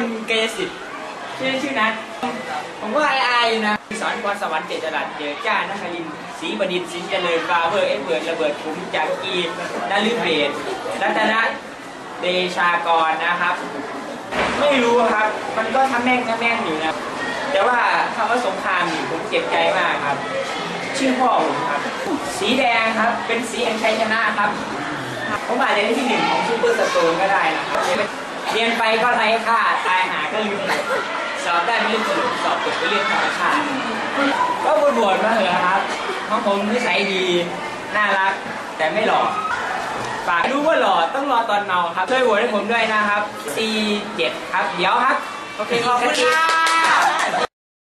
ลเกยสิทธิ์ชื่อชื่อนัทผมก็อายอายอยู่นะสอนกรสวรรค์เจจรัสเดอจ้านครินศรีบดินทร์สินเจริญฟาเวอร์เอ็ดเวิร์ดระเบิดขุมจากกีนาลืเบศรัตนเดชากรนะครับ ไม่รู้ครับ มันก็ทำแม่งทำแม่งอยู่นะ แต่ว่าคำว่าสงครามนี่ผมเจ็บใจมากครับ ชื่อพ่อผมครับ สีแดงครับ เป็นสีแห่งชัยชนะครับ ผมอาจจะได้ที่หนึ่งของซูเปอร์สโตนก็ได้นะครับเรียนไปก็ไร้ค่าตายหาก็ลืมสอบได้ไม่เรื่องตลกสอบตกเป็เรื่องธรรมชาติก็บนบนๆมาเถอะครับน้องผมนิสัยดีน่ารัก แต่ไม่หล่อฝากรู้ว่าหล่อต้องรอตอนเมาครับช่วยโหวตให้ผมด้วยนะครับ C7 ครับ เดี๋ยวครับ โอเคขอบคุณครับ